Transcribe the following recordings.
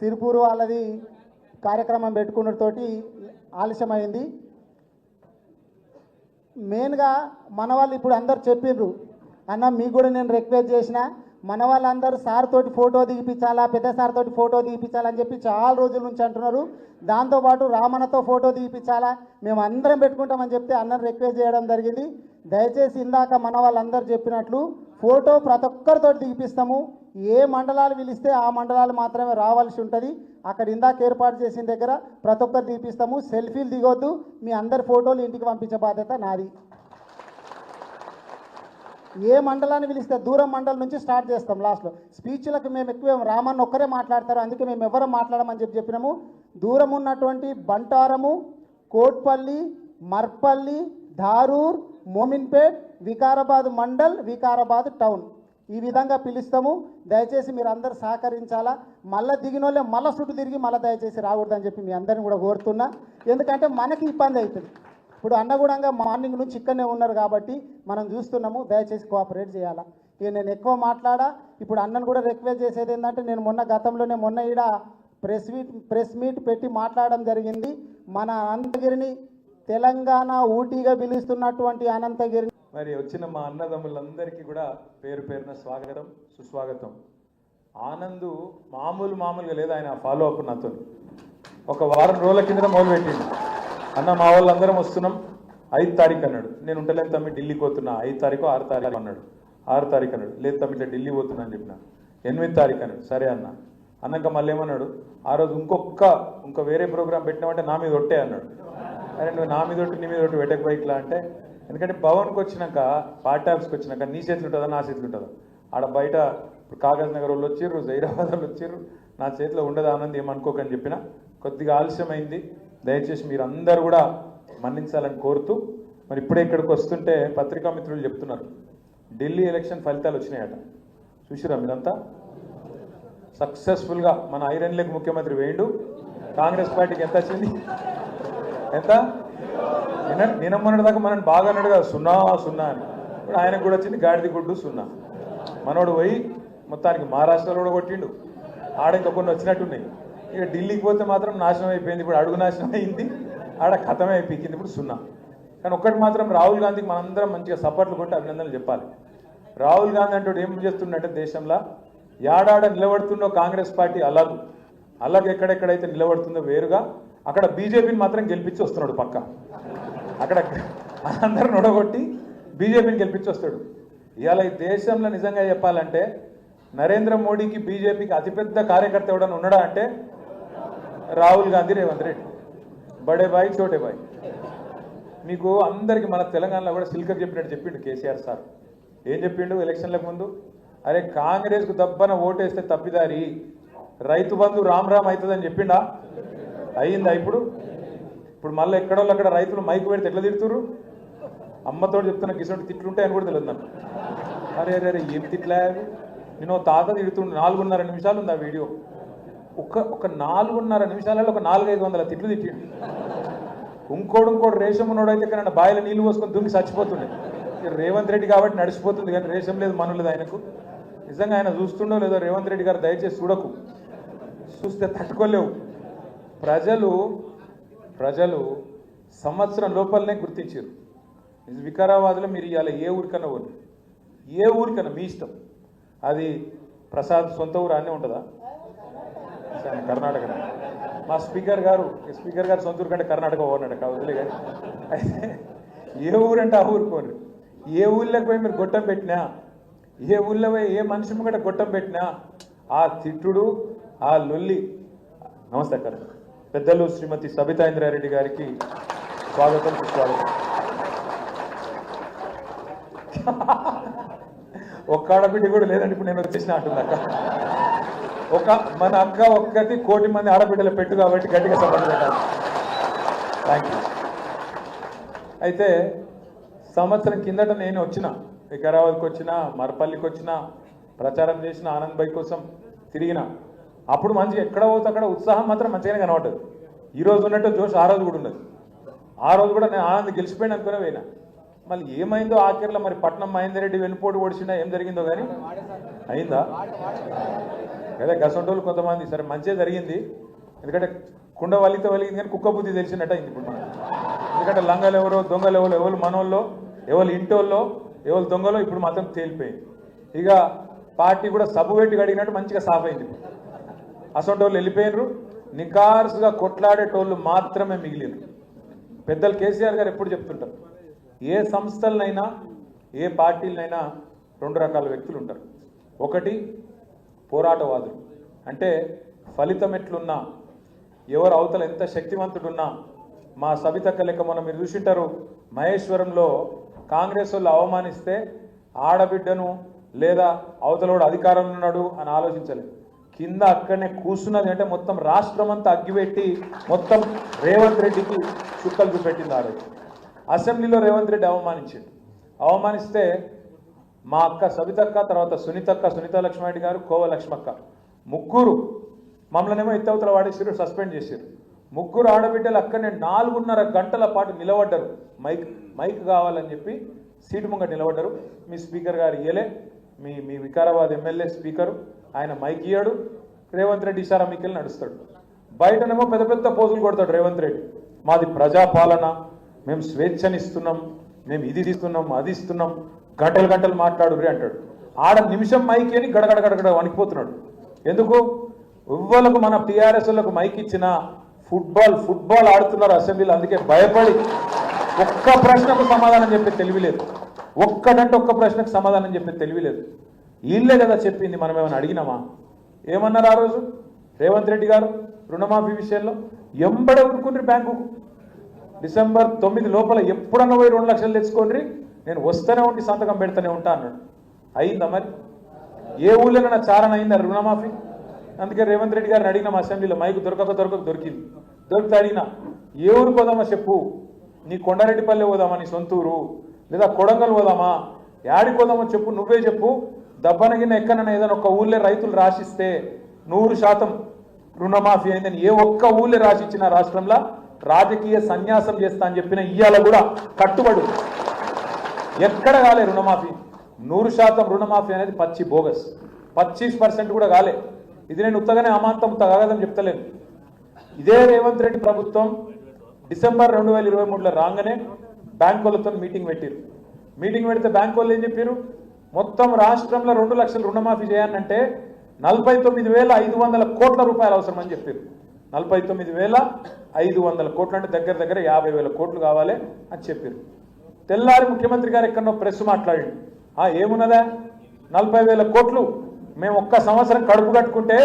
సిరిపూరు వాళ్ళది కార్యక్రమం పెట్టుకున్నతోటి ఆలస్యమైంది. మెయిన్గా మన వాళ్ళు ఇప్పుడు అందరు చెప్పిండ్రు అన్న మీకు కూడా నేను రిక్వెస్ట్ చేసిన మన వాళ్ళందరూ సార్ తోటి ఫోటో దిగిపించాలా పెద్ద సార్ తోటి ఫోటో దిగిపించాలని చెప్పి చాలా రోజుల నుంచి అంటున్నారు. దాంతోపాటు రామన్నతో ఫోటో దిగిపించాలా మేము అందరం పెట్టుకుంటామని చెప్తే అన్నను రిక్వెస్ట్ చేయడం జరిగింది. దయచేసి ఇందాక మన వాళ్ళందరూ చెప్పినట్లు ఫోటో ప్రతి ఒక్కరితో దిగిపిస్తాము ఏ మండలాలు పిలిస్తే ఆ మండలాలు మాత్రమే రావాల్సి ఉంటుంది. అక్కడ ఇందాక ఏర్పాటు చేసిన దగ్గర ప్రతి ఒక్కరు తీపిస్తాము. సెల్ఫీలు దిగొద్దు. మీ అందరి ఫోటోలు ఇంటికి పంపించే బాధ్యత నాది. ఏ మండలాన్ని పిలిస్తే దూరం మండలం నుంచి స్టార్ట్ చేస్తాం లాస్ట్లో స్పీచ్లకు మేము ఎక్కువ రామన్న ఒక్కరే మాట్లాడతారు. అందుకే మేము ఎవరు మాట్లాడమని చెప్పి చెప్పినాము. దూరం ఉన్నటువంటి బంటారము కోట్పల్లి మర్పల్లి ధారూర్ మోమిన్పేట్ వికారాబాద్ మండల్ వికారాబాద్ టౌన్. ఈ విధంగా పిలుస్తాము. దయచేసి మీరు అందరు సహకరించాలా? మళ్ళీ దిగినోళ్ళే మళ్ళీ చుట్టూ తిరిగి మళ్ళీ దయచేసి రాకూడదని చెప్పి మీ అందరిని కూడా కోరుతున్నా. ఎందుకంటే మనకి ఇబ్బంది అవుతుంది. ఇప్పుడు అన్నగూడంగా మార్నింగ్ నుంచి ఇక్కడనే ఉన్నారు కాబట్టి మనం చూస్తున్నాము. దయచేసి కోఆపరేట్ చేయాలా? ఇక నేను ఎక్కువ మాట్లాడా? ఇప్పుడు అన్నను కూడా రిక్వెస్ట్ చేసేది ఏంటంటే నేను మొన్న గతంలోనే మొన్న ఈడ ప్రెస్ మీట్ ప్రెస్ మీట్ పెట్టి మాట్లాడడం జరిగింది. మన అనంతగిరిని తెలంగాణ ఊటీగా పిలుస్తున్నటువంటి అనంతగిరిని మరి వచ్చిన మా అన్నదమ్ములందరికీ కూడా పేరు పేరున స్వాగతం సుస్వాగతం. ఆనందు మామూలు మామూలుగా లేదు ఆయన ఫాలో అప్ నాతో. ఒక వారం రోజుల కింద మొదలుపెట్టింది అన్న మా వాళ్ళందరం వస్తున్నాం. ఐదు తారీఖు అన్నాడు. నేను ఉంటలేను తమ్మి ఢిల్లీకి పోతున్నా. ఐదు తారీఖు ఆరు తారీఖు అన్నాడు. ఆరు తారీఖు అన్నాడు. లేదు తమ్మి ఇట్లా ఢిల్లీ పోతున్నా అని చెప్పిన. ఎనిమిది తారీఖు అన్నాడు. సరే అన్న. అన్నాక మళ్ళీ ఏమన్నాడు? ఆ రోజు ఇంకొక ఇంకో వేరే ప్రోగ్రామ్ పెట్టినామంటే నా మీద ఒట్టే అన్నాడు. అరే నువ్వు నా మీద ఒట్టు నీ మీద ఒట్టు పెట్టకపోయి ఇట్లా అంటే ఎందుకంటే భవన్కి వచ్చినాక పార్టీ ఆఫీస్కి వచ్చినాక నీ చేతులు ఉంటుందా నా చేతులు ఉంటుందా? ఆడ బయట ఇప్పుడు కాగజ్ నగర్ వాళ్ళు వచ్చిర్రు జైరాబాద్ వాళ్ళు వచ్చిర్రు నా చేతిలో ఉండదు ఆనంద్ ఏమనుకోకని చెప్పిన కొద్దిగా ఆలస్యమైంది. దయచేసి మీరు అందరు కూడా మన్నించాలని కోరుతూ మరి ఇప్పుడే ఇక్కడికి వస్తుంటే పత్రికా మిత్రులు చెప్తున్నారు. ఢిల్లీ ఎలక్షన్ ఫలితాలు వచ్చినాయట. చూసిరా మీరంతా? సక్సెస్ఫుల్గా మన ఐరన్ లెగ్ ముఖ్యమంత్రి వేయండు. కాంగ్రెస్ పార్టీకి ఎంత వచ్చింది? ఎంత? నిన్న దాకా మనం బాగా అన్నాడు కదా సున్నా సున్నా అని. ఇప్పుడు ఆయనకు కూడా వచ్చింది గాడిది గుడ్డు సున్నా. మనోడు పోయి మొత్తానికి మహారాష్ట్రలో కూడా కొట్టిండు. ఆడ ఇంకా కొన్ని వచ్చినట్టున్నాయి. ఇక ఢిల్లీకి పోతే మాత్రం నాశనం అయిపోయింది. ఇప్పుడు అడుగు నాశనం అయింది. ఆడ కథమే అయిపోయింది. ఇప్పుడు సున్నా. కానీ ఒక్కటి మాత్రం రాహుల్ గాంధీకి మనందరం మంచిగా సపోర్ట్లు కొట్టి అభినందనలు చెప్పాలి. రాహుల్ గాంధీ అంటూ ఏం చేస్తుండంటే దేశంలో యాడాడ నిలబడుతుందో కాంగ్రెస్ పార్టీ అలగు అలగ్ ఎక్కడెక్కడైతే నిలబడుతుందో వేరుగా అక్కడ బీజేపీని మాత్రం గెలిపించి వస్తున్నాడు పక్క. అక్కడ అందరూ నొడగొట్టి బీజేపీని గెలిపించి వస్తాడు. ఇవాళ ఈ దేశంలో నిజంగా చెప్పాలంటే నరేంద్ర మోడీకి బీజేపీకి అతిపెద్ద కార్యకర్త ఎవడన్నా ఉన్నాడా అంటే రాహుల్ గాంధీ రేవంత్ రెడ్డి. బడే బాయ్ చోటే బాయ్. మీకు అందరికీ మన తెలంగాణలో కూడా సిల్కర్ చెప్పినట్టు చెప్పిండు కేసీఆర్ సార్. ఏం చెప్పిండు ఎలక్షన్లకు ముందు? అరే కాంగ్రెస్కు దబ్బన ఓటేస్తే తప్పిదారి. రైతు బంధు రామ్ రామ్ అవుతుందని చెప్పిండా? అయ్యిందా ఇప్పుడు? ఇప్పుడు మళ్ళీ ఎక్కడోళ్ళు అక్కడ రైతులు మైకు పెడితే ఎట్లా తిడుతురు అమ్మతో చెప్తున్న కిసోటి తిట్లు ఉంటాయని కూడా తెలియదు నాకు. అరే అరే అరే ఏం తిట్లా నేను తాత తిడుతుండు నాలుగున్నర నిమిషాలు ఉంది ఆ వీడియో. ఒక ఒక నాలుగున్నర నిమిషాలలో ఒక నాలుగైదు వందల తిట్లు తిట్టి ఇంకోడు ఇంకోడు రేషం ఉన్నోడైతే అయితే ఇక్కడ బాయిలో నీళ్ళు పోసుకొని దుమ్మి చచ్చిపోతుండే. రేవంత్ రెడ్డి కాబట్టి నడిచిపోతుంది కానీ రేషం లేదు మనం లేదు ఆయనకు. నిజంగా ఆయన చూస్తుండో లేదో రేవంత్ రెడ్డి గారు దయచేసి చూడకు. చూస్తే తట్టుకోలేవు. ప్రజలు ప్రజలు సంవత్సరం లోపలనే గుర్తించారు. వికారాబాద్లో మీరు ఇవాళ ఏ ఊరికన్నా ఊరు ఏ ఊరికన్నా మీ ఇష్టం. అది ప్రసాద్ సొంత ఊరు అన్నీ ఉంటుందా? సరే, కర్ణాటక మా స్పీకర్ గారు స్పీకర్ గారు సొంత ఊరు కంటే కర్ణాటక పోన్నాడు వదిలే కానీ. ఏ ఊరంటే ఆ ఊరు పోరు ఏ ఊళ్ళకి పోయి మీరు గొట్టం పెట్టినా ఏ ఊళ్ళో పోయి ఏ మనిషి కూడా గొట్టం పెట్టినా ఆ తిట్టుడు ఆ లొల్లి నమస్తే అక్క పెద్దలు శ్రీమతి సబితా ఇంద్రారెడ్డి గారికి స్వాగతం సుస్వాగతం. ఒక్క ఆడబిడ్డ కూడా లేదండి ఇప్పుడు నేను వచ్చేసిన అంటున్నాక. అక్క ఒక మన అక్క ఒక్కటి కోటి మంది ఆడబిడ్డలు పెట్టు కాబట్టి గట్టిగా సంబంధం పెట్టాలి థ్యాంక్ యూ అయితే సంవత్సరం కిందట నేను వచ్చిన వికారాబాద్కి వచ్చిన మరపల్లికి వచ్చిన ప్రచారం చేసిన ఆనంద్ భాయ్ కోసం తిరిగిన అప్పుడు మంచిగా ఎక్కడ పోతే అక్కడ ఉత్సాహం మాత్రం మంచిగానే కనబడ్డది. ఈ రోజు ఉన్నట్టు జోష్ ఆ రోజు కూడా ఉన్నది. ఆ రోజు కూడా నేను ఆనంద్ గెలిచిపోయాను అనుకునే పోయినా. మళ్ళీ ఏమైందో ఆఖరిలో మరి పట్నం మహేందర్ రెడ్డి వెనుపోటు ఓడిచినా ఏం జరిగిందో కానీ? అయిందా? అదే గసంటోళ్ళు కొంతమంది సరే మంచిగా జరిగింది. ఎందుకంటే కుండ వలితో వలిగింది కానీ కుక్క బుద్ధి తెలిసినట్టు అయింది ఇప్పుడు. ఎందుకంటే లంగలు ఎవరో దొంగలు ఎవరు ఎవరు మనోళ్ళో ఎవరు ఇంటోళ్ళో ఎవరు దొంగలో ఇప్పుడు మాత్రం తేలిపోయింది. ఇక పార్టీ కూడా సబ్బు పెట్టి అడిగినట్టు మంచిగా సాఫ్ అయింది ఇప్పుడు. అసొంటోళ్ళు వెళ్ళిపోయినరు. నికార్సుగా కొట్లాడేటోళ్ళు మాత్రమే మిగిలిరు పెద్దలు కేసీఆర్ గారు ఎప్పుడు చెప్తుంటారు ఏ సంస్థలనైనా ఏ పార్టీలనైనా రెండు రకాల వ్యక్తులు ఉంటారు. ఒకటి పోరాటవాదులు. అంటే ఫలితం ఎట్లున్నా ఎవరు అవతల ఎంత శక్తివంతుడున్నా మా సవితక్క లెక్క మనం మీరు చూసింటారు మహేశ్వరంలో కాంగ్రెస్ వాళ్ళు అవమానిస్తే ఆడబిడ్డను లేదా అవతలోడు అధికారంలో ఉన్నాడు అని ఆలోచించలేదు. కింద అక్కడనే కూర్చున్నది అంటే మొత్తం రాష్ట్రం అంతా అగ్గిపెట్టి మొత్తం రేవంత్ రెడ్డికి చుక్కలు చూపెట్టింది ఆ రోజు అసెంబ్లీలో రేవంత్ రెడ్డి అవమానించిండు. అవమానిస్తే మా అక్క సవితక్క తర్వాత సునీతక్క సునీత లక్ష్మారెడ్డి గారు కోవ లక్ష్మక్క. ముగ్గురు మమ్మల్నేమో ఎత్తవతల వాడేసారు సస్పెండ్ చేశారు ముగ్గురు ఆడబిడ్డలు అక్కడనే నాలుగున్నర గంటల పాటు నిలబడ్డారు. మైక్ మైక్ కావాలని చెప్పి సీటు ముంగట నిలబడ్డారు. మీ స్పీకర్ గారు ఇయ్యలే. మీ మీ వికారాబాద్ ఎమ్మెల్యే స్పీకరు. ఆయన మైక్ ఇయ్యాడు. రేవంత్ రెడ్డి ఇషారా మీకెళ్ళి నడుస్తాడు. బయటనేమో పెద్ద పెద్ద పోజులు కొడతాడు రేవంత్ రెడ్డి. మాది ప్రజాపాలన. మేము స్వేచ్ఛనిస్తున్నాం. మేము ఇది ఇస్తున్నాం అది ఇస్తున్నాం. గంటలు గంటలు మాట్లాడు అంటాడు. ఆడ నిమిషం మైక్ అని గడగడ గడగడ వణికిపోతున్నాడు. ఎందుకు? ఎవ్వలకు మన టీఆర్ఎస్లకు మైక్ ఇచ్చిన ఫుట్బాల్ ఫుట్బాల్ ఆడుతున్నారు అసెంబ్లీలో. అందుకే భయపడి ఒక్క ప్రశ్నకు సమాధానం చెప్పే తెలివిలేదు ఒక్కటంటే ఒక్క ప్రశ్నకు సమాధానం చెప్పే తెలివిలేదు వీళ్ళే కదా చెప్పింది మనం ఏమైనా అడిగినామా? ఏమన్నారు ఆ రోజు? రేవంత్ రెడ్డి గారు రుణమాఫీ విషయంలో? ఎంబడ ఉరుకుండ్రి బ్యాంకుకు డిసెంబర్ తొమ్మిది లోపల ఎప్పుడన్నా పోయి రెండు లక్షలు తెచ్చుకోండి నేను వస్తూనే ఉండి సంతకం పెడతానే ఉంటా అన్నాడు. అయిందా మరి? ఏ ఊళ్ళోనైనా చారణ అయిందా రుణమాఫీ? అందుకే రేవంత్ రెడ్డి గారిని అడిగినాం అసెంబ్లీలో మైకు దొరకక దొరకక దొరికింది. దొరికితే అడిగినా ఏ ఊరు పోదామా చెప్పు? నీ కొండారెడ్డిపల్లె పోదామా? నీ సొంతూరు? లేదా కొడంగల్ పోదామా? యాడికి పోదామో చెప్పు నువ్వే చెప్పు. దబ్బనగిన ఎక్కడైనా ఏదైనా ఒక ఊళ్ళో రైతులు రాసిస్తే నూరు శాతం రుణమాఫీ అయిందని ఏ ఒక్క ఊళ్ళో రాసిచ్చిన రాష్ట్రంలో రాజకీయ సన్యాసం చేస్తా అని చెప్పిన ఇయ్యాల కూడా కట్టుబడు. ఎక్కడ కాలే రుణమాఫీ. నూరు శాతం రుణమాఫీ అనేది పచ్చి బోగస్. పచ్చీస్ పర్సెంట్ కూడా కాలే. ఇది నేను ఉత్తగానే అమాంతం తగదని చెప్తలేను. ఇదే రేవంత్ రెడ్డి ప్రభుత్వం డిసెంబర్ రెండు వేల ఇరవై మూడులో రాగానే బ్యాంకులతో మీటింగ్ పెట్టారు. మీటింగ్ పెడితే బ్యాంకు వాళ్ళు ఏం చెప్పారు? మొత్తం రాష్ట్రంలో రెండు లక్షల రుణమాఫీ చేయాలంటే నలభై తొమ్మిది వేల ఐదు వందల కోట్ల రూపాయలు అవసరం అని చెప్పారు. నలభై తొమ్మిది వేల ఐదు వందల కోట్లు అంటే దగ్గర దగ్గర యాభై వేల కోట్లు కావాలి అని చెప్పారు. తెల్లారి ముఖ్యమంత్రి గారు ఎక్కడో ప్రెస్ మాట్లాడి ఆ ఏమున్నదా? నలభై వేల కోట్లు మేము ఒక్క సంవత్సరం కడుపు కట్టుకుంటే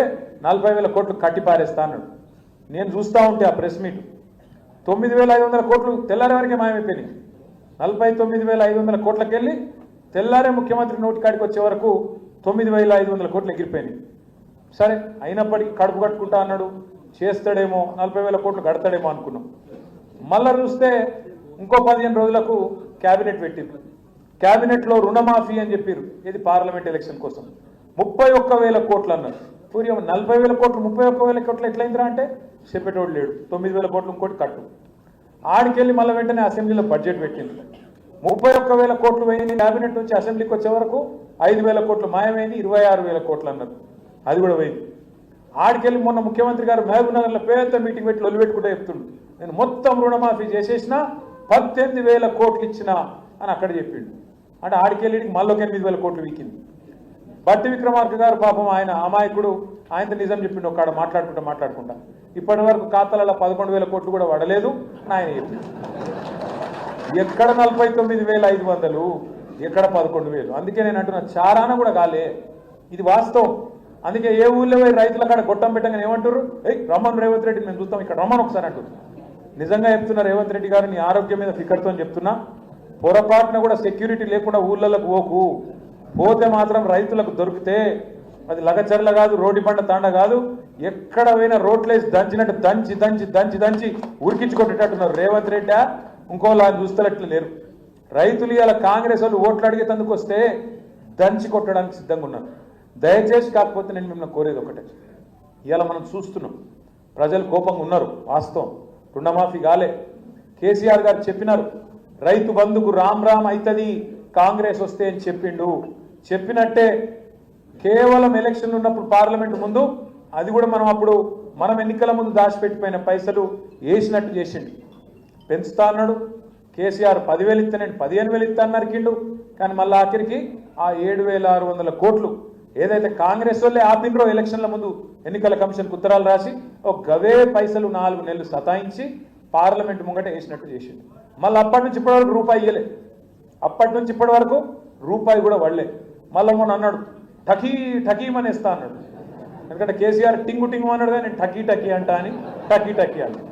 నలభై వేల కోట్లు కట్టిపారేస్తాను అన్నాడు. నేను చూస్తూ ఉంటే ఆ ప్రెస్ మీట్. తొమ్మిది వేల ఐదు వందల కోట్లు తెల్లారి వరకే మాయమైపోయినాయి. నలభై తొమ్మిది వేల ఐదు వందల కోట్లకి వెళ్ళి తెల్లారే ముఖ్యమంత్రి నోటి కాడికి వచ్చే వరకు తొమ్మిది వేల ఐదు వందల కోట్లు ఎగిరిపోయినాయి. సరే అయినప్పటికీ కడుపు కట్టుకుంటా అన్నాడు. చేస్తాడేమో నలభై వేల కోట్లు కడతాడేమో అనుకున్నాం. మళ్ళా చూస్తే ఇంకో పదిహేను రోజులకు క్యాబినెట్ పెట్టింది. క్యాబినెట్లో రుణమాఫీ అని చెప్పారు. ఇది పార్లమెంట్ ఎలక్షన్ కోసం. ముప్పై ఒక్క వేల కోట్లు అన్నారు. పూర్యం నలభై వేల కోట్లు ముప్పై ఒక్క వేల కోట్లు ఎట్లయిందిరా అంటే చెప్పేటోడు లేడు. తొమ్మిది వేల కోట్లు ఇంకోటి కట్టు. ఆడికెళ్ళి మళ్ళీ వెంటనే అసెంబ్లీలో బడ్జెట్ పెట్టింది. ముప్పై ఒక్క వేల కోట్లు పోయింది క్యాబినెట్ నుంచి అసెంబ్లీకి వచ్చే వరకు ఐదు వేల కోట్లు మాయమైంది ఇరవై ఆరు వేల కోట్లు అన్నారు అది కూడా పోయింది. ఆడికెళ్ళి మొన్న ముఖ్యమంత్రి గారు మహబూబ్నగర్లో పేద మీటింగ్ పెట్టి ఒళ్ళు చెప్తుండు. నేను మొత్తం రుణమాఫీ చేసేసిన పద్దెనిమిది వేల కోట్లు ఇచ్చిన అని అక్కడ చెప్పిండు. అంటే ఆడికెళ్ళి మళ్ళీ ఒక ఎనిమిది వేల కోట్లు వీకింది. బట్టి విక్రమార్క గారు పాపం ఆయన అమాయకుడు. ఆయనతో నిజం చెప్పిండు ఒక్కడ మాట్లాడుకుంటా మాట్లాడుకుంటా. ఇప్పటి వరకు ఖాతాలలో పదకొండు వేల కోట్లు కూడా పడలేదు అని ఆయన చెప్పిండు. ఎక్కడ నలభై తొమ్మిది వేల ఐదు వందలు? ఎక్కడ పదకొండు వేలు? అందుకే నేను అంటున్నా చారాన కూడా కాలే. ఇది వాస్తవం. అందుకే ఏ ఊళ్ళో పోయి రైతుల కాడ గొట్టం పెట్టగానే ఏమంటారు ఏ రమ్మన్ రేవంత్ రెడ్డి మేము చూస్తాం ఇక్కడ రమ్మన్ ఒకసారి అంటారు నిజంగా చెప్తున్నా రేవంత్ రెడ్డి గారు నీ ఆరోగ్యం మీద ఫికర్తో చెప్తున్నా. పొరపాటున కూడా సెక్యూరిటీ లేకుండా ఊళ్ళలకు పోకు. పోతే మాత్రం రైతులకు దొరికితే అది లగచర్ల కాదు రోడ్డు పంట తాండ కాదు. ఎక్కడ పోయినా రోడ్లేసి దంచినట్టు దంచి దంచి దంచి దంచి ఉరికించుకొట్టేటట్టున్నారు రేవంత్ రెడ్డి. ఇంకోలా చూస్తలట్లు లేరు. రైతులు ఇలా కాంగ్రెస్ వాళ్ళు ఓట్లు అడిగేందుకు వస్తే దంచి కొట్టడానికి సిద్ధంగా ఉన్నారు. దయచేసి కాకపోతే నేను మిమ్మల్ని కోరేది ఒకటే. ఇవాళ మనం చూస్తున్నాం. ప్రజలు కోపంగా ఉన్నారు వాస్తవం. రుణమాఫీ కాలే. కేసీఆర్ గారు చెప్పినారు రైతు బంధుకు రామ్ రామ్ అవుతుంది కాంగ్రెస్ వస్తే అని చెప్పిండు. చెప్పినట్టే కేవలం ఎలక్షన్లు ఉన్నప్పుడు పార్లమెంట్ ముందు అది కూడా మనం అప్పుడు మనం ఎన్నికల ముందు దాచిపెట్టిపోయిన పైసలు వేసినట్టు చేసిండు. పెంచుతా అన్నాడు. కేసీఆర్ పదివేలు ఇస్తానండి పదిహేను వేలు ఇస్తా అన్నారు కిండు. కానీ మళ్ళీ ఆఖరికి ఆ ఏడు వేల ఆరు వందల కోట్లు ఏదైతే కాంగ్రెస్ వాళ్ళే ఆపినరో ఎలక్షన్ల ముందు ఎన్నికల కమిషన్కు ఉత్తరాలు రాసి ఒక గవే పైసలు నాలుగు నెలలు సతాయించి పార్లమెంట్ ముంగట వేసినట్టు చేసిండు. మళ్ళీ అప్పటి నుంచి ఇప్పటి వరకు రూపాయి ఇయ్యలే. అప్పటి నుంచి ఇప్పటి వరకు రూపాయి కూడా వడలే మళ్ళీ మొన్న అన్నాడు టకీ టకీమని ఇస్తా అన్నాడు. ఎందుకంటే కేసీఆర్ టింగు టింగు అన్నాడు కానీ నేను టకీ టకీ అంటా అని టకీ టకీ అన్నాడు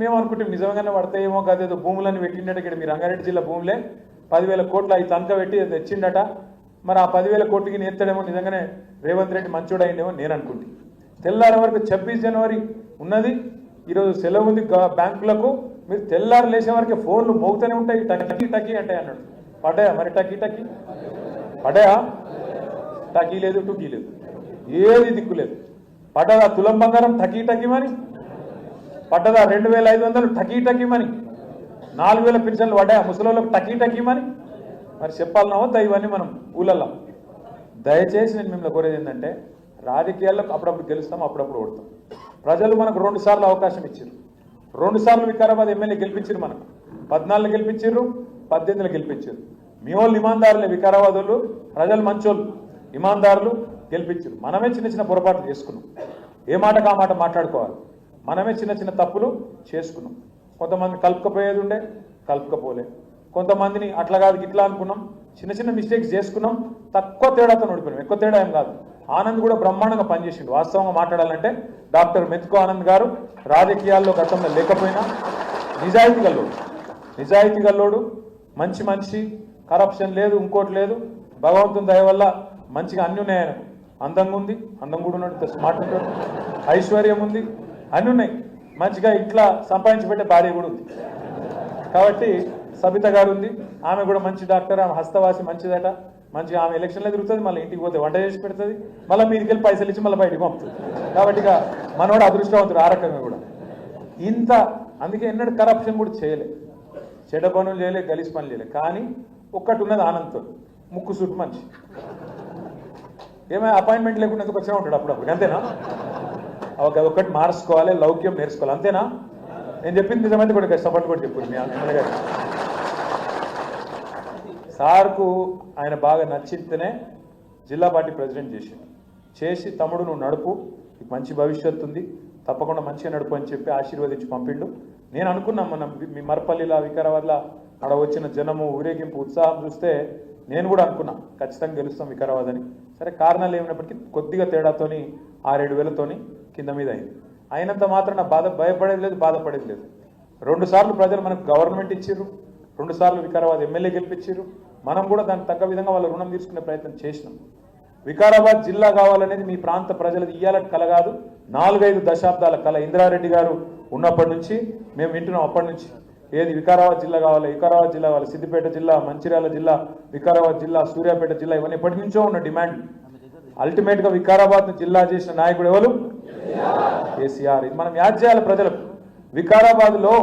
మేము అనుకుంటే నిజంగానే పడతాయేమో కాదేదో భూములను పెట్టిండట ఇక్కడ మీ రంగారెడ్డి జిల్లా భూములే. పదివేల కోట్లు అవి తనక పెట్టి తెచ్చిండట. మరి ఆ పదివేల కోట్లకి నేర్తాడేమో నిజంగానే రేవంత్ రెడ్డి మంచోడు అయిందేమో నేను అనుకుంటే. తెల్లారి వరకు ఛబ్బీస్ జనవరి ఉన్నది. ఈరోజు సెలవు ఉంది బ్యాంకులకు. మీరు తెల్లారు లేచే వరకు ఫోన్లు మోగుతూనే ఉంటాయి. టకీ టకీ అంటే అన్నాడు. పడ్డాయా మరి టకీ టకీ? పడ్డాయా? టకీ లేదు టుకీ లేదు. ఏది దిక్కు లేదు. పడ్డదా తులం బంగారం టకీ టకీ మరి? పడ్డదా? రెండు వేల ఐదు వందలు టకీ టకీమని నాలుగు వేల పెన్షన్లు పడ్డాయా? ముసలోళ్ళకి టకీ టకీమని మరి చెప్పాలన్నా వద్దా ఇవన్నీ మనం ఊళ్ళల్లో? దయచేసి నేను మిమ్మల్ని కోరేది ఏంటంటే రాజకీయాల్లో అప్పుడప్పుడు గెలుస్తాం అప్పుడప్పుడు ఓడతాం. ప్రజలు మనకు రెండు సార్లు అవకాశం ఇచ్చారు రెండు సార్లు వికారాబాద్ ఎమ్మెల్యే గెలిపించారు మనకు. పద్నాలుగు గెలిపించారు పద్దెనిమిదిలో గెలిపించారు మీ వాళ్ళు ఇమాందారులే వికారాబాద్ వాళ్ళు ప్రజలు మంచోళ్ళు ఇమాందారులు గెలిపించారు మనమే చిన్న చిన్న పొరపాట్లు చేసుకున్నాం. ఏ మాటకు ఆ మాట మాట్లాడుకోవాలి? మనమే చిన్న చిన్న తప్పులు చేసుకున్నాం. కొంతమంది కలుపుకపోయేది ఉండే కలుపుకపోలే. కొంతమందిని అట్లా కాదు ఇట్లా అనుకున్నాం. చిన్న చిన్న మిస్టేక్స్ చేసుకున్నాం. తక్కువ తేడాతో ఓడిపోయినాం ఎక్కువ తేడా ఏం కాదు. ఆనంద్ కూడా బ్రహ్మాండంగా పనిచేసిండు. వాస్తవంగా మాట్లాడాలంటే డాక్టర్ మెతుకు ఆనంద్ గారు రాజకీయాల్లో గతంలో లేకపోయినా నిజాయితీ గల్లోడు. నిజాయితీ గల్లోడు. మంచి మనిషి. కరప్షన్ లేదు ఇంకోటి లేదు. భగవంతుని దయ వల్ల మంచిగా అన్ని ఉన్నాయి అందంగా ఉంది. అందం కూడా ఉన్నాడు స్మార్ట్ ఉంటాడు ఐశ్వర్యం ఉంది. ఉన్నాయి. మంచిగా ఇట్లా సంపాదించి పెట్టే భార్య కూడా ఉంది. కాబట్టి సబిత గారు ఉంది. ఆమె కూడా మంచి డాక్టర్ ఆమె హస్తవాసి మంచిదట. మంచిగా ఆమె ఎలక్షన్లో తిరుగుతుంది మళ్ళీ ఇంటికి పోతే వంట చేసి పెడుతుంది. మళ్ళీ మీదికి వెళ్ళి పైసలు ఇచ్చి మళ్ళీ బయటికి పంపుతుంది. కాబట్టి ఇక మనోడు అదృష్టవంతుడు ఆ రకంగా కూడా. ఇంత అందుకే ఎన్నడూ కరప్షన్ కూడా చేయలే. చెడ్డ పనులు చేయలే గలిసి పనులు చేయలే. కానీ ఒక్కటి ఉన్నది ఆనంద్తో. ముక్కు సుట్టు మంచి. ఏమైనా అపాయింట్మెంట్ లేకుండా ఎందుకు వచ్చినా ఉంటాడు అప్పుడప్పుడు. అంతేనా? ఒక ఒక్కటి మార్చుకోవాలి లౌక్యం నేర్చుకోవాలి. అంతేనా? నేను చెప్పింది నిజమైతే కూడా కష్టపడి కూడా చెప్పు మీ సార్కు ఆయన బాగా నచ్చితేనే జిల్లా పార్టీ ప్రెసిడెంట్ చేసింది చేసి తమ్ముడు నువ్వు నడుపు నీకు మంచి భవిష్యత్తు ఉంది. తప్పకుండా మంచిగా నడుపు అని చెప్పి ఆశీర్వదించి పంపిండు. నేను అనుకున్నా మన మీ మరపల్లిలా వికారాబాద్లా అక్కడ వచ్చిన జనము ఊరేగింపు ఉత్సాహం చూస్తే నేను కూడా అనుకున్నా ఖచ్చితంగా గెలుస్తాం వికారాబాద్ అని. సరే కారణాలు ఏమైనప్పటికీ కొద్దిగా తేడాతోని ఆరేడు వేలతోని కింద మీద అయింది. అయినంత మాత్రం నా బాధ భయపడేది లేదు బాధపడేది లేదు. రెండు సార్లు ప్రజలు మనకు గవర్నమెంట్ ఇచ్చారు రెండు సార్లు వికారాబాద్ ఎమ్మెల్యే గెలిపించారు మనం కూడా దానికి తగ్గ విధంగా వాళ్ళ రుణం తీసుకునే ప్రయత్నం చేసినాం. వికారాబాద్ జిల్లా కావాలనేది మీ ప్రాంత ప్రజలది ఇయ్యాల కల కాదు. నాలుగైదు దశాబ్దాల కళ ఇందిరారెడ్డి గారు ఉన్నప్పటి నుంచి మేము వింటున్నాం అప్పటి నుంచి. ఏది వికారాబాద్ జిల్లా కావాలి వికారాబాద్ జిల్లా కావాలి సిద్దిపేట జిల్లా మంచిర్యాల జిల్లా వికారాబాద్ జిల్లా సూర్యాపేట జిల్లా ఇవన్నీ ఎప్పటి నుంచో ఉన్న డిమాండ్. అల్టిమేట్గా వికారాబాద్ జిల్లా చేసిన నాయకుడు ఎవరు? కేసీఆర్. ఇది మనం యాద్ చేయాలి ప్రజలకు. వికారాబాద్లో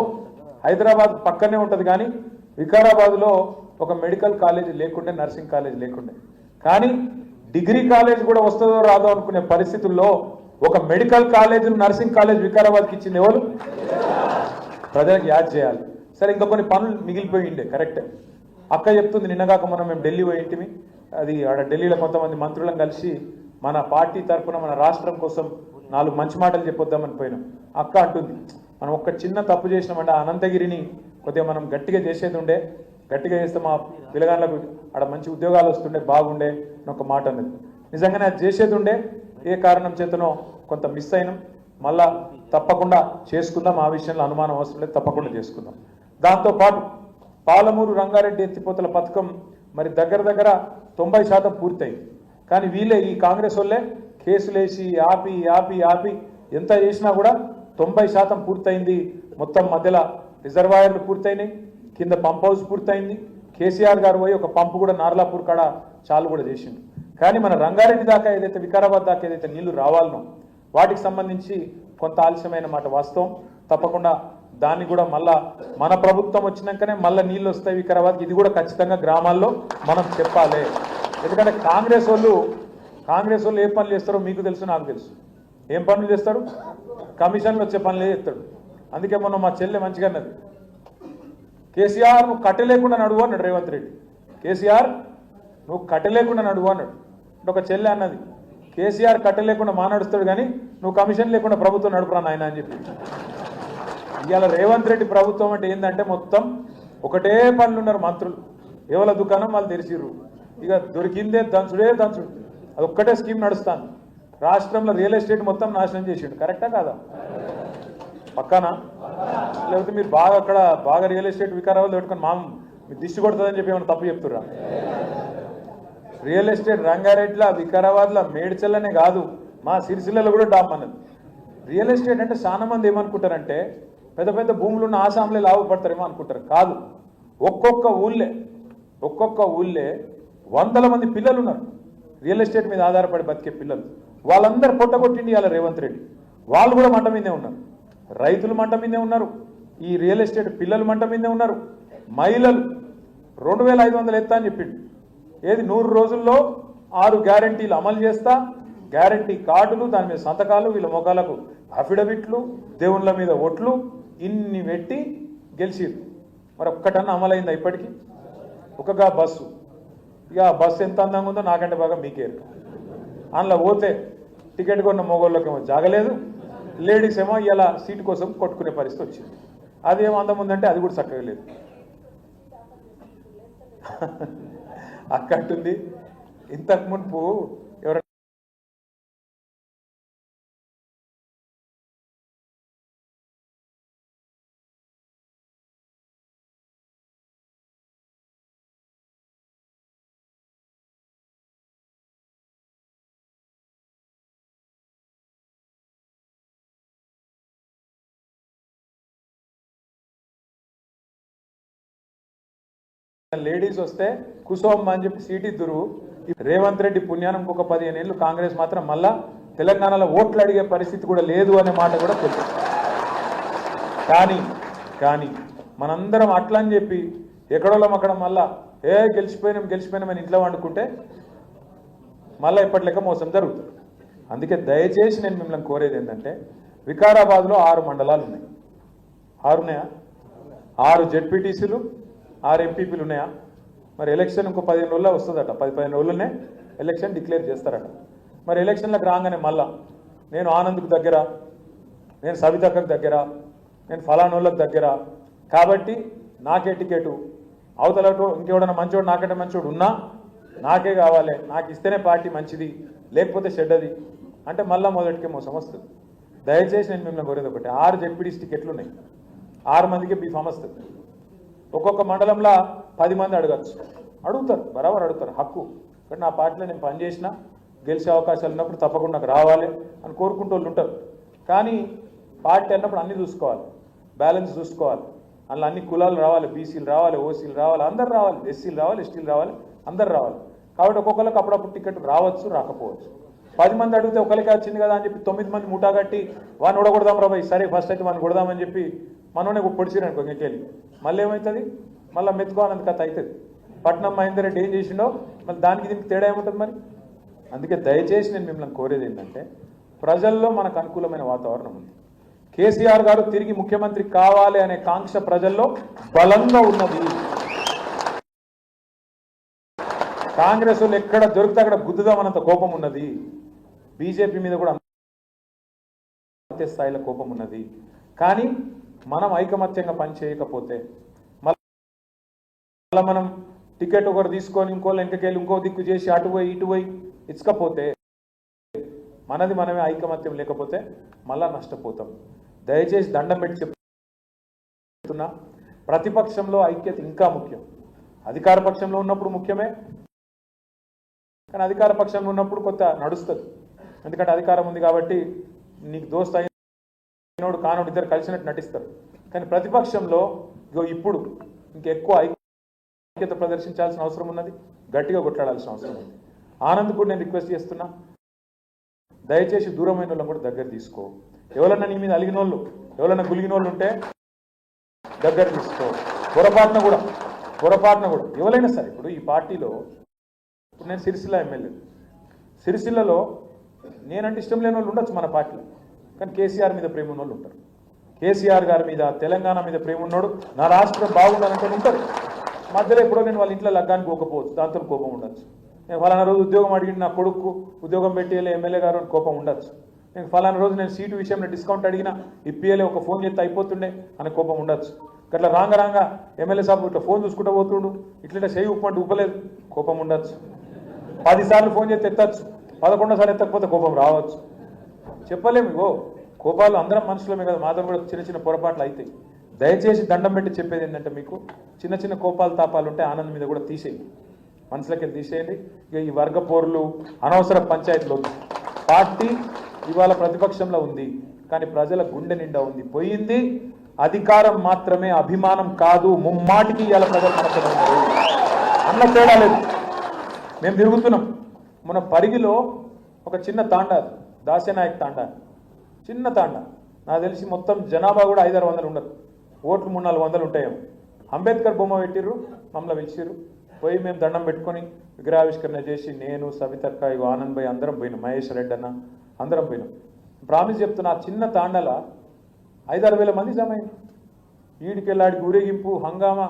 హైదరాబాద్ పక్కనే ఉంటది కానీ వికారాబాద్లో ఒక మెడికల్ కాలేజ్ లేకుండే నర్సింగ్ కాలేజ్ లేకుండే. కానీ డిగ్రీ కాలేజ్ కూడా వస్తుందో రాదో అనుకునే పరిస్థితుల్లో ఒక మెడికల్ కాలేజ్ నర్సింగ్ కాలేజ్ వికారాబాద్కి ఇచ్చింది ఎవరు? ప్రజలకు యాద్ చేయాలి. సరే ఇంకా కొన్ని పనులు మిగిలిపోయిండే కరెక్టే. అక్క చెప్తుంది నిన్నగాక మనం మేము ఢిల్లీ పోయింటిమి అది ఆడ ఢిల్లీలో కొంతమంది మంత్రులను కలిసి మన పార్టీ తరఫున మన రాష్ట్రం కోసం నాలుగు మంచి మాటలు చెప్పొద్దామని పోయినాం. అక్క అంటుంది మనం ఒక్క చిన్న తప్పు చేసినామంటే అనంతగిరిని కొద్దిగా మనం గట్టిగా చేసేది ఉండే గట్టిగా చేస్తే మా పిల్లగాళ్ళకు ఆడ మంచి ఉద్యోగాలు వస్తుండే బాగుండే అని ఒక మాట అన్నది. నిజంగానే అది చేసేది ఉండే ఏ కారణం చేతనో కొంత మిస్ అయినాం. మళ్ళా తప్పకుండా చేసుకుందాం ఆ విషయంలో అనుమానం అవసరం లేదు తప్పకుండా చేసుకుందాం. దాంతోపాటు పాలమూరు రంగారెడ్డి ఎత్తిపోతల పథకం మరి దగ్గర దగ్గర తొంభై శాతం పూర్తయింది. కానీ వీళ్ళే ఈ కాంగ్రెస్ వాళ్ళే కేసులేసి ఆపి ఆపి ఆపి ఎంత చేసినా కూడా తొంభై శాతం పూర్తయింది. మొత్తం మధ్యలో రిజర్వాయర్లు పూర్తయినాయి కింద పంప్ హౌస్ పూర్తయింది. కేసీఆర్ గారు పోయి ఒక పంపు కూడా నార్లాపూర్ కాడ చాలు కూడా చేసిండు. కానీ మన రంగారెడ్డి దాకా ఏదైతే వికారాబాద్ దాకా ఏదైతే నీళ్ళు రావాలనో వాటికి సంబంధించి కొంత ఆలస్యమైన మాట వాస్తవం. తప్పకుండా దాన్ని కూడా మళ్ళా మన ప్రభుత్వం వచ్చినాకనే మళ్ళీ నీళ్ళు వస్తాయి వికారాబాద్కి. ఇది కూడా ఖచ్చితంగా గ్రామాల్లో మనం చెప్పాలి. ఎందుకంటే కాంగ్రెస్ వాళ్ళు కాంగ్రెస్ వాళ్ళు ఏ పనులు చేస్తారో మీకు తెలుసు నాకు తెలుసు. ఏం పనులు చేస్తారు? కమిషన్లు వచ్చే పనులే చేస్తాడు అందుకే మొన్న మా చెల్లె మంచిగా అన్నది. కేసీఆర్ నువ్వు కట్టె లేకుండా నడువు అన్నాడు రేవంత్ రెడ్డి. కేసీఆర్ నువ్వు కట్టె లేకుండా నడువు అన్నాడు. అంటే ఒక చెల్లె అన్నది. కేసీఆర్ కట్టె లేకుండా మా నడుస్తాడు కానీ నువ్వు కమిషన్ లేకుండా ప్రభుత్వం నడుపురా నాయన అని చెప్పి. ఇవాళ రేవంత్ రెడ్డి ప్రభుత్వం అంటే ఏంటంటే మొత్తం ఒకటే పనులు ఉన్నారు మంత్రులు. ఎవరి దుకాణం వాళ్ళు తెరిచిర్రు. ఇక దొరికిందే దంచుడే దంచుడు. అది ఒక్కటే స్కీమ్ నడుస్తాను రాష్ట్రంలో రియల్ ఎస్టేట్ మొత్తం నాశనం చేసిండు. కరెక్టా కాదా? పక్కానా? లేకపోతే మీరు బాగా అక్కడ బాగా రియల్ ఎస్టేట్ వికారాలు పెట్టుకొని మా దిష్టి కొడుతుందని చెప్పి ఏమైనా తప్పు చెప్తుర్రా? రియల్ ఎస్టేట్ రంగారెడ్డిలో వికారాబాద్లో మేడ్చల్లనే కాదు. మా సిరిసిల్లలో కూడా డామ్ అన్నది. రియల్ ఎస్టేట్ అంటే చాలా మంది ఏమనుకుంటారంటే పెద్ద పెద్ద భూములు ఉన్న ఆసాంలే లాభపడతారేమో అనుకుంటారు. కాదు. ఒక్కొక్క ఊళ్ళే ఒక్కొక్క ఊళ్ళే వందల మంది పిల్లలు ఉన్నారు రియల్ ఎస్టేట్ మీద ఆధారపడి బతికే పిల్లలు. వాళ్ళందరూ పొట్టగొట్టిండి ఇవాళ రేవంత్ రెడ్డి. వాళ్ళు కూడా మంట మీదే ఉన్నారు. రైతులు మంట మీదే ఉన్నారు. ఈ రియల్ ఎస్టేట్ పిల్లలు మంట మీదే ఉన్నారు. మహిళలు రెండు వేల ఐదు వందలు ఎత్తా అని చెప్పిండు. ఏది నూరు రోజుల్లో ఆరు గ్యారంటీలు అమలు చేస్తా గ్యారంటీ కార్డులు దాని మీద సంతకాలు వీళ్ళ మొఖాలకు అఫిడవిట్లు దేవుళ్ళ మీద ఒట్లు ఇన్ని పెట్టి గెలిచిరు మరి ఒక్కటన్నా అమలైందా ఇప్పటికీ? ఒకగా బస్సు. ఇక బస్సు ఎంత అందంగా ఉందో నాకంటే బాగా మీకేరు అందులో పోతే టికెట్ కొన్న మొగోళ్ళకేమో జాగలేదు. లేడీస్ ఏమో ఇలా సీటు కోసం కొట్టుకునే పరిస్థితి వచ్చింది. అది ఏమో అందం ఉందంటే అది కూడా చక్కగా లేదు. అక్కడుంది. ఇంతకు మునుపు లేడీస్ వస్తే కుసోమ్ అని చెప్పి సీట్ ఇద్దరు రేవంత్ రెడ్డి పుణ్యానం ఒక పదిహేను ఏళ్ళు కాంగ్రెస్ మాత్రం మళ్ళా తెలంగాణలో ఓట్లు అడిగే పరిస్థితి కూడా లేదు అనే మాట కూడా తెలుసు కానీ కానీ మనందరం అట్లా అని చెప్పి ఎక్కడోళ్ళం అక్కడ మళ్ళా ఏ గెలిచిపోయినాం గెలిచిపోయినామని ఇంట్లో వండుకుంటే మళ్ళీ ఇప్పటి లెక్క మోసం జరుగుతుంది. అందుకే దయచేసి నేను మిమ్మల్ని కోరేది ఏంటంటే వికారాబాద్లో ఆరు మండలాలు ఉన్నాయి. ఆరున్నాయా? ఆరు జెడ్పీటీసీలు ఆరు ఎంపీపీలు ఉన్నాయా? మరి ఎలక్షన్ ఇంకో పదిహేను రోజుల్లో వస్తుందట. పది పదిహేను రోజుల్లోనే ఎలక్షన్ డిక్లేర్ చేస్తారట. మరి ఎలక్షన్లకు రాగానే మళ్ళా నేను ఆనంద్కు దగ్గర నేను సవితకు దగ్గర నేను ఫలానోళ్ళకి దగ్గర. కాబట్టి నాకే టికెటు. అవతలతో ఇంకెవడన్నా మంచోడు నాకంటే మంచోడు ఉన్నా నాకే కావాలి. నాకు ఇస్తేనే పార్టీ మంచిది లేకపోతే చెడ్డది అంటే మళ్ళా మొదటికే మోసం వస్తుంది. దయచేసి నేను మిమ్మల్ని కోరేది ఒకటి. ఆరు జెడ్పీడీస్ టికెట్లు ఉన్నాయి ఆరు మందికి బీఫామ్ వస్తుంది. ఒక్కొక్క మండలంలో పది మంది అడగచ్చు. అడుగుతారు బరాబర్ అడుగుతారు హక్కు. కానీ నా పార్టీలో నేను పనిచేసిన గెలిచే అవకాశాలు ఉన్నప్పుడు తప్పకుండా నాకు రావాలి అని కోరుకుంటూ వాళ్ళు ఉంటారు. కానీ పార్టీ అన్నప్పుడు అన్ని చూసుకోవాలి బ్యాలెన్స్ చూసుకోవాలి. అందులో అన్ని కులాలు రావాలి బీసీలు రావాలి ఓసీలు రావాలి అందరు రావాలి ఎస్సీలు రావాలి ఎస్టీలు రావాలి అందరు రావాలి. కాబట్టి ఒక్కొక్కరికి అప్పుడప్పుడు టికెట్ రావచ్చు రాకపోవచ్చు. పది మంది అడిగితే ఒకరికి వచ్చింది కదా అని చెప్పి తొమ్మిది మంది ముఠా కట్టి వాడిని ఉడగొడదాం రాబాయి సరే ఫస్ట్ అయితే వాడిని కొడదామని చెప్పి మనోనే పొడిచిరనుకో ఇంకెళ్ళి మళ్ళీ ఏమవుతుంది మళ్ళీ మెత్తుకోవాలని కథ అవుతుంది పట్నం మహేందర్ రెడ్డి ఏం చేసిండో మళ్ళీ దానికి దీనికి తేడా ఏముంటుంది మరి? అందుకే దయచేసి నేను మిమ్మల్ని కోరేది ఏంటంటే ప్రజల్లో మనకు అనుకూలమైన వాతావరణం ఉంది. కేసీఆర్ గారు తిరిగి ముఖ్యమంత్రి కావాలి అనే కాంక్ష ప్రజల్లో బలంగా ఉన్నది. కాంగ్రెస్ వాళ్ళు ఎక్కడ దొరికితే అక్కడ గుద్దుదామన్నంత కోపం ఉన్నది. బీజేపీ మీద కూడా అంతే స్థాయిలో కోపం ఉన్నది. కానీ మనం ఐకమత్యంగా పనిచేయకపోతే మళ్ళీ మనం టికెట్ ఒకరు తీసుకొని ఇంకో వెనకకెళ్ళి ఇంకో దిక్కు చేసి అటు పోయి ఇటు పోయి ఇచ్చకపోతే మనది మనమే ఐకమత్యం లేకపోతే మళ్ళా నష్టపోతాం. దయచేసి దండం పెట్టి చెప్తున్నా ప్రతిపక్షంలో ఐక్యత ఇంకా ముఖ్యం. అధికార పక్షంలో ఉన్నప్పుడు ముఖ్యమే కానీ అధికార పక్షంలో ఉన్నప్పుడు కొంత నడుస్తుంది. ఎందుకంటే అధికారం ఉంది కాబట్టి నీకు దోస్త్ అయినోడు కానోడు ఇద్దరు కలిసినట్టు నటిస్తారు. కానీ ప్రతిపక్షంలో ఇగో ఇప్పుడు ఇంకెక్కువ ఐక్యత ప్రదర్శించాల్సిన అవసరం ఉన్నది. గట్టిగా కొట్లాడాల్సిన అవసరం ఉంది. ఆనంద్ కూడా నేను రిక్వెస్ట్ చేస్తున్నా దయచేసి దూరమైన వాళ్ళని కూడా దగ్గర తీసుకో. ఎవరన్నా నీ మీద అలిగిన వాళ్ళు ఎవరన్నా గులిగిన వాళ్ళు ఉంటే దగ్గర తీసుకో. పొరపాటున కూడా పొరపాటున కూడా. ఎవరైనా సరే ఇప్పుడు ఈ పార్టీలో ఇప్పుడు నేను సిరిసిల్ల ఎమ్మెల్యే. సిరిసిల్లలో నేనంటే ఇష్టం లేని వాళ్ళు ఉండొచ్చు మన పార్టీలో. కానీ కేసీఆర్ మీద ప్రేమ ఉన్న వాళ్ళు ఉంటారు. కేసీఆర్ గారి మీద తెలంగాణ మీద ప్రేమ ఉన్నాడు నా రాష్ట్రం బాగుండాలంటే ఉంటారు. మధ్యలో ఎప్పుడో నేను వాళ్ళ ఇంట్లో లగ్గానికి పోకపోవచ్చు దాంతో కోపం ఉండొచ్చు. నేను ఫలానా రోజు ఉద్యోగం అడిగిన నా కొడుకు ఉద్యోగం పెట్టేయాలి ఎమ్మెల్యే గారు అని కోపం ఉండొచ్చు. నేను ఫలానా రోజు నేను సీటు విషయంలో డిస్కౌంట్ అడిగినా ఇప్పియలే ఒక ఫోన్ చేస్తే అయిపోతుండే అని కోపం ఉండొచ్చు. అట్లా రాంగ రాంగ ఎమ్మెల్యే సాబు ఇట్లా ఫోన్ చూసుకుంటూ పోతుండు ఇట్లా ఇట్లా చేయి ఉప్పంటే ఉప్పలేదు కోపం ఉండొచ్చు. పదిసార్లు ఫోన్ చేస్తే ఎత్తచ్చు. పదకొండోసారి ఎత్తకపోతే కోపం రావచ్చు. చెప్పలేము. ఇగో కోపాలు అందరం మనుషులమే కదా. మాతో కూడా చిన్న చిన్న పొరపాట్లు అవుతాయి. దయచేసి దండం పెట్టి చెప్పేది ఏంటంటే మీకు చిన్న చిన్న కోపాలు తాపాలు ఉంటే ఆనందం మీద కూడా తీసేయండి. మనుషులకి తీసేయండి. ఇక ఈ వర్గ పోరులు అనవసర పంచాయతీలు పార్టీ ఇవాళ ప్రతిపక్షంలో ఉంది కానీ ప్రజల గుండె నిండా ఉంది. పోయింది అధికారం మాత్రమే అభిమానం కాదు. ముమ్మాటికి ఇవాళ ప్రజలు మనసు అన్న తేడా లేదు. మేము తిరుగుతున్నాం. మన పరిగిలో ఒక చిన్న తాండా దాసనాయక్ తాండ తాండా. చిన్న తాండా. నాకు తెలిసి మొత్తం జనాభా కూడా ఐదారు వందలు ఉండదు. ఓట్లు మూడు నాలుగు వందలు ఉంటాయేమో. అంబేద్కర్ బొమ్మ పెట్టిర్రు మమ్మల్ని పిలిచిర్రు పోయి మేము దండం పెట్టుకొని విగ్రహావిష్కరణ చేసి నేను సవితక్క ఇవి ఆనంద్ భాయ్ అందరం పోయినాం. మహేష్ రెడ్డి అన్న అందరం పోయినాం. ప్రామిస్ చెప్తున్నా చిన్న తాండాల ఐదారు వేల మంది జమ అయింది ఈడికెళ్ళాడికి ఊరేగింపు హంగామా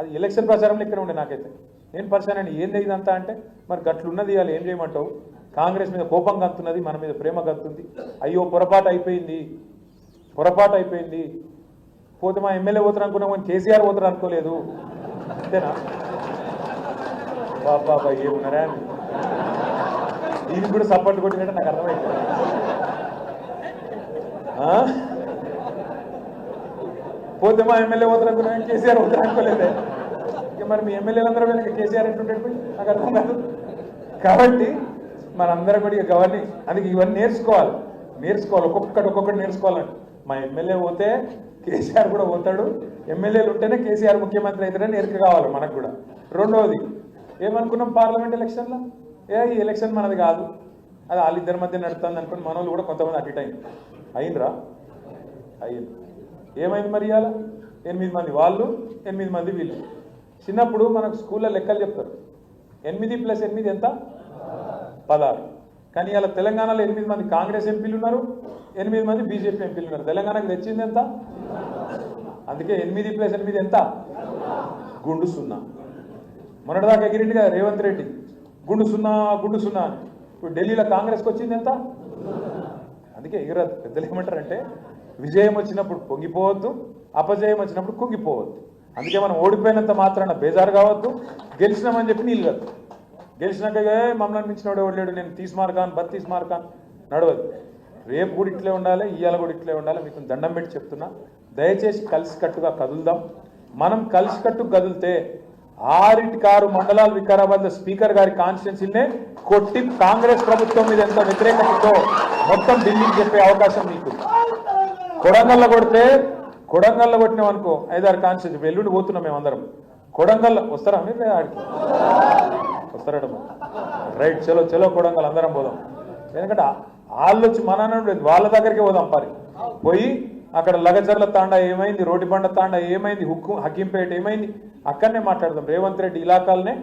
అది ఎలక్షన్ ప్రచారంలో ఇక్కడ ఉండే నాకైతే. నేను పరిశాన్ అండి ఏంది ఇదంతా అంటే మరి గట్లున్నది ఇవాళ ఏం చేయమంటావు? కాంగ్రెస్ మీద కోపం గంతున్నది మన మీద ప్రేమ గంతుంది. అయ్యో పొరపాటు అయిపోయింది. పొరపాటు అయిపోయింది. పోతే మా ఎమ్మెల్యే పోతారు అనుకున్నాం కానీ కేసీఆర్ పోతారు అనుకోలేదు. అంతేనా? బాబా ఏమున్నారా? దీనికి కూడా సపోర్ట్ కొట్టినట్టు నాకు అర్థమైంది. ఆ? పోతే మా ఎమ్మెల్యే పోతారు అనుకున్నాం కేసీఆర్ పోతారు అనుకోలేదే. మరి మీ ఎమ్మెల్యేలందరూ వెనక కేసీఆర్ ఎట్లుంటాడు నాకు అర్థం కాదు. కాబట్టి మనందరం కూడా ఇక అందుకే ఇవన్నీ నేర్చుకోవాలి. నేర్చుకోవాలి. ఒక్కొక్కటి ఒక్కొక్కటి నేర్చుకోవాలండి. మా ఎమ్మెల్యే పోతే కేసీఆర్ కూడా పోతాడు. ఎమ్మెల్యేలు ఉంటేనే కేసీఆర్ ముఖ్యమంత్రి అయితేనే ఎరుక కావాలి మనకు కూడా. రెండవది ఏమనుకున్నాం పార్లమెంట్ ఎలక్షన్లో? ఏ ఈ ఎలక్షన్ మనది కాదు. అది వాళ్ళిద్దరి మధ్య నడుతుంది అనుకుని మన వాళ్ళు కూడా కొంతమంది అటు అయింది అయిందిరా? అయ్యింది. ఏమైంది మరి ఇవాళ? ఎనిమిది మంది వాళ్ళు ఎనిమిది మంది వీళ్ళు. చిన్నప్పుడు మనకు స్కూల్లో లెక్కలు చెప్తారు. ఎనిమిది ప్లస్ ఎనిమిది ఎంత? పదహారు. కానీ ఇలా తెలంగాణలో ఎనిమిది మంది కాంగ్రెస్ ఎంపీలు ఉన్నారు ఎనిమిది మంది బీజేపీ ఎంపీలు ఉన్నారు. తెలంగాణకు తెచ్చింది ఎంత? అందుకే ఎనిమిది ప్లస్ ఎనిమిది ఎంత? గుండు సున్నా. మొన్నటిదాకా ఎగిరింది రేవంత్ రెడ్డి. గుండు సున్నా గుండు సున్నా అని. ఇప్పుడు ఢిల్లీలో కాంగ్రెస్కి వచ్చింది ఎంత? అందుకే ఎగిరదు పెద్దలు ఏమంటారంటే విజయం వచ్చినప్పుడు పొంగిపోవద్దు అపజయం వచ్చినప్పుడు కుంగిపోవద్దు. అందుకే మనం ఓడిపోయినంత మాత్రాన బేజారు కావద్దు. గెలిచినామని చెప్పి నీళ్ళు కాదు గెలిచినాక మమ్మల్ని మించినోడు ఓడలేడు నేను తీసి మార్కాన్ బత్తీస్ నడవదు. రేపు కూడా ఇట్లే ఉండాలి ఇవాళ కూడా ఇట్లే ఉండాలి. మీకు దండం పెట్టి చెప్తున్నా. దయచేసి కలిసికట్టుగా కదులుదాం. మనం కలిసికట్టు కదిలితే ఆరింటి కారు మండలాలు వికారాబాద్ స్పీకర్ గారి కాన్స్టిట్యున్సీనే కొట్టి కాంగ్రెస్ ప్రభుత్వం మీద ఎంత వ్యతిరేకతతో మొత్తం ఢిల్లీకి చెప్పే అవకాశం మీకు. కొడంగల్లో కొడితే కొడంగల్లో కొట్టినాం అనుకో ఐదారు కాన్స్టిట్యూన్సీ వెల్లుండి పోతున్నాం పోతున్నాం మేమందరం కొడంగల్ వస్తారా మీరు? ఆడికి. వస్తారట రైట్ చలో చలో కొడంగల్ అందరం పోదాం. ఎందుకంటే వాళ్ళు వచ్చి మన అనడం వాళ్ళ దగ్గరికి పోదాం పరి. పోయి అక్కడ లగజర్ల తాండా ఏమైంది రోడ్డుబండ తాండా ఏమైంది హుక్కు హకీంపేట ఏమైంది అక్కడనే మాట్లాడదాం. రేవంత్ రెడ్డి ఇలాకాలనే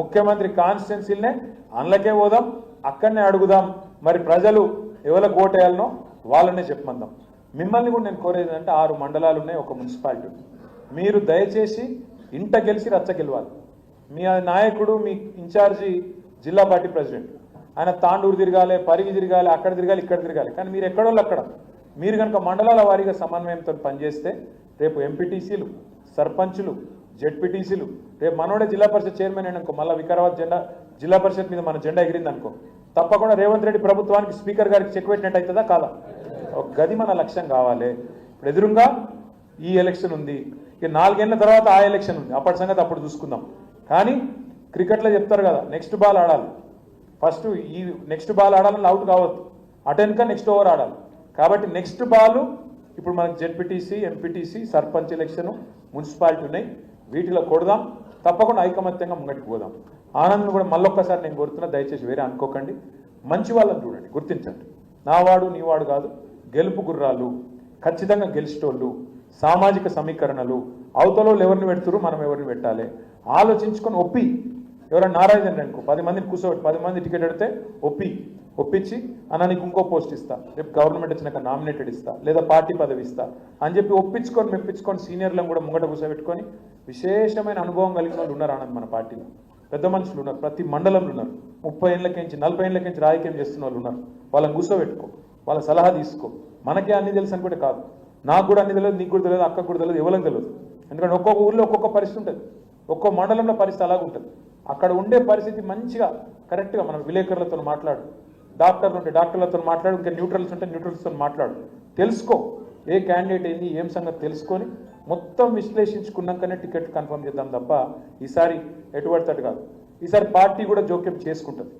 ముఖ్యమంత్రి కాన్స్టిట్యున్సీలనే అందులోకే పోదాం అక్కడనే అడుగుదాం. మరి ప్రజలు ఎవరికి ఓటేయాలనో వాళ్ళనే చెప్పమందాం. మిమ్మల్ని కూడా నేను కోరేది అంటే ఆరు మండలాలు ఉన్నాయి ఒక మున్సిపాలిటీ మీరు దయచేసి ఇంట గెలిచి రచ్చ గెలవాలి. మీ నాయకుడు మీ ఇన్ఛార్జి జిల్లా పార్టీ ప్రెసిడెంట్. ఆయన తాండూరు తిరగాలి పరిగి తిరగాలి అక్కడ తిరగాలి ఇక్కడ తిరగాలి. కానీ మీరు ఎక్కడోళ్ళు అక్కడ. మీరు కనుక మండలాల వారీగా సమన్వయంతో పనిచేస్తే రేపు ఎంపీటీసీలు సర్పంచులు జెడ్పీటీసీలు రేపు మనోడే జిల్లా పరిషత్ చైర్మన్ అయిననుకో మళ్ళీ వికారాబాద్ జెండా జిల్లా పరిషత్ మీద మన జెండా ఎగిరింది అనుకో తప్పకుండా రేవంత్ రెడ్డి ప్రభుత్వానికి స్పీకర్ గారికి చెక్ పెట్టినట్టు అవుతుందా కాదా? ఒక గది మన లక్ష్యం కావాలి. ఇప్పుడు ఎదురుగా ఈ ఎలక్షన్ ఉంది. ఇక నాలుగేళ్ళ తర్వాత ఆ ఎలక్షన్ ఉంది. అప్పటి సంగతి అప్పుడు చూసుకుందాం. కానీ క్రికెట్లో చెప్తారు కదా నెక్స్ట్ బాల్ ఆడాలి. ఫస్ట్ ఈ నెక్స్ట్ బాల్ ఆడాలని అవుట్ కావద్దు. అటెన్క నెక్స్ట్ ఓవర్ ఆడాలి. కాబట్టి నెక్స్ట్ బాల్ ఇప్పుడు మనకి ZPTC MPTC sarpanch election municipality ఉన్నాయి. వీటిలో కొడదాం. తప్పకుండా ఐకమత్యంగా ముంగటికి పోదాం. ఆనందం కూడా మళ్ళొక్కసారి నేను కోరుతున్నా దయచేసి వేరే అనుకోకండి. మంచి వాళ్ళని చూడండి గుర్తించండి. నావాడు నీవాడు కాదు. గెలుపు గుర్రాలు ఖచ్చితంగా గెలిచేటోళ్ళు సామాజిక సమీకరణలు అవతలలో ఎవరిని పెడుతురు మనం ఎవరిని పెట్టాలి? ఆలోచించుకొని ఒప్పి. ఎవరైనా నారాయణ అనుకో పది మందిని కూర్చోబెట్టి పది మంది టికెట్ పెడితే ఒప్పి. ఒప్పించి అన్న నీకు ఇంకో పోస్ట్ ఇస్తా. రేపు గవర్నమెంట్ వచ్చినాక నామినేటెడ్ ఇస్తా. లేదా పార్టీ పదవి ఇస్తా. అని చెప్పి ఒప్పించుకొని మెప్పించుకొని సీనియర్లను కూడా ముంగట కూర్చోబెట్టుకొని విశేషమైన అనుభవం కలిగిన వాళ్ళు ఉన్నారు ఆనంద్ మన పార్టీలో. పెద్ద మనుషులు ఉన్నారు ప్రతి మండలంలో ఉన్నారు. ముప్పై ఏళ్ళకించి నలభై ఏళ్ళకించి రాజకీయం చేస్తున్న వాళ్ళు ఉన్నారు. వాళ్ళని కూర్చోబెట్టుకో. వాళ్ళ సలహా తీసుకో. మనకే అన్ని తెలుసు కూడా కాదు. నాకు కూడా అన్ని తెలియదు నీకు కూడా తెలియదు అక్కకు కూడా తెలియదు ఎవరికి తెలియదు. ఎందుకంటే ఒక్కొక్క ఊర్లో ఒక్కొక్క పరిస్థితి ఉంటుంది. ఒక్కో మండలంలో పరిస్థితి అలాగ ఉంటుంది. అక్కడ ఉండే పరిస్థితి మంచిగా కరెక్ట్గా మనం విలేకరులతో మాట్లాడు. డాక్టర్లు ఉంటే డాక్టర్లతో మాట్లాడు ఇంకా న్యూట్రల్స్ ఉంటే న్యూట్రల్స్తో మాట్లాడు. తెలుసుకో. ఏ క్యాండిడేట్ ఏంది ఏం సంగతి తెలుసుకొని మొత్తం విశ్లేషించుకున్నాకనే టికెట్ కన్ఫర్మ్ చేద్దాం తప్ప ఈసారి ఎటువంటి కాదు. ఈసారి పార్టీ కూడా జోక్యం చేసుకుంటుంది.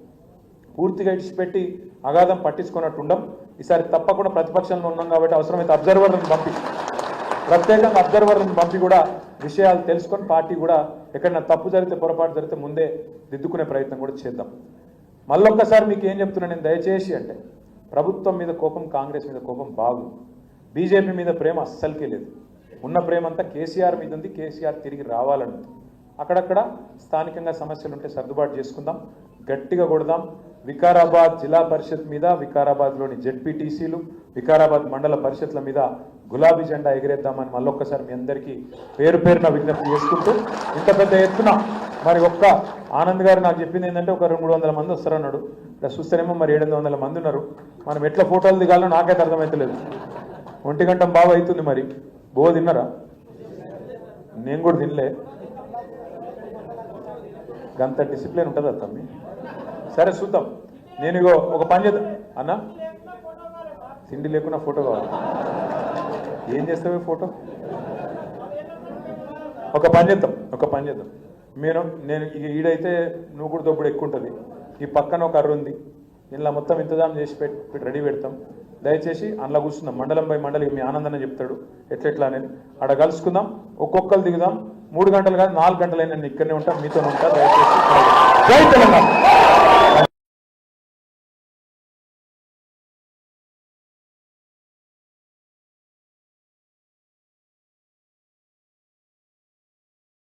పూర్తిగా ఇడిచిపెట్టి అగాధం పట్టించుకున్నట్టు ఉండం ఈసారి తప్పకుండా ప్రతిపక్షంలో ఉన్నాం కాబట్టి అవసరమైతే అబ్జర్వర్లను పంపి ప్రత్యేకంగా అబ్జర్వర్లను పంపి కూడా విషయాలు తెలుసుకొని పార్టీ కూడా ఎక్కడైనా తప్పు జరిగితే పొరపాటు జరిగితే ముందే దిద్దుకునే ప్రయత్నం కూడా చేద్దాం. మళ్ళొక్కసారి మీకు ఏం చెప్తున్నా నేను దయచేసి అంటే ప్రభుత్వం మీద కోపం కాంగ్రెస్ మీద కోపం బాగు. బీజేపీ మీద ప్రేమ అస్సలకే లేదు. ఉన్న ప్రేమ అంతా కేసీఆర్ మీద ఉంది కేసీఆర్ తిరిగి రావాలని అక్కడక్కడ స్థానికంగా సమస్యలు ఉంటే సర్దుబాటు చేసుకుందాం గట్టిగా కొడదాం వికారాబాద్ జిల్లా పరిషత్ మీద వికారాబాద్లోని జెడ్పీటీసీలు వికారాబాద్ మండల పరిషత్ల మీద గులాబీ జెండా ఎగిరేద్దామని మళ్ళొక్కసారి మీ అందరికీ పేరు పేరున విజ్ఞప్తి చేసుకుంటూ ఇంత పెద్ద ఎత్తున మరి ఒక్క ఆనంద్ గారు నాకు చెప్పింది ఏంటంటే ఒక రెండు మూడు వందల మంది వస్తారన్నాడు. ఇక్కడ చూస్తేనేమో మరి ఏడు వందల మంది ఉన్నారు. మనం ఎట్లా ఫోటోలు దిగాలో నాకైతే అర్థమవుతలేదు ఒంటి గంట బాగా అవుతుంది మరి. బో తిన్నారా? నేను కూడా తినలే. గంత డిసిప్లిన్ ఉంటుందా తమ్మి? సరే చూద్దాం. నేను ఇగో ఒక పని చేద్దాం. అన్న? తిండి లేకున్నా ఫోటో కావాలి. ఏం చేస్తావే ఫోటో? ఒక పని చేద్దాం ఒక పని చేద్దాం. మీరు నేను ఇక ఈడైతే నువ్వు కూడా దొప్పుడు ఎక్కువ ఉంటుంది ఈ పక్కన ఒక అర్రు ఉంది. ఇలా మొత్తం ఇంతజాం చేసి పెట్టి రెడీ పెడతాం. దయచేసి అందులో కూర్చుందాం. మండలం బై మండలి మీ ఆనందన చెప్తాడు. ఎట్లెట్లా అనేది. అక్కడ కలుసుకుందాం. ఒక్కొక్కరు దిగుదాం. మూడు గంటలు కాదు నాలుగు గంటలైనా నేను ఇక్కడనే ఉంటా మీతో ఉంటా. దయచేసి జై తెలంగాణ!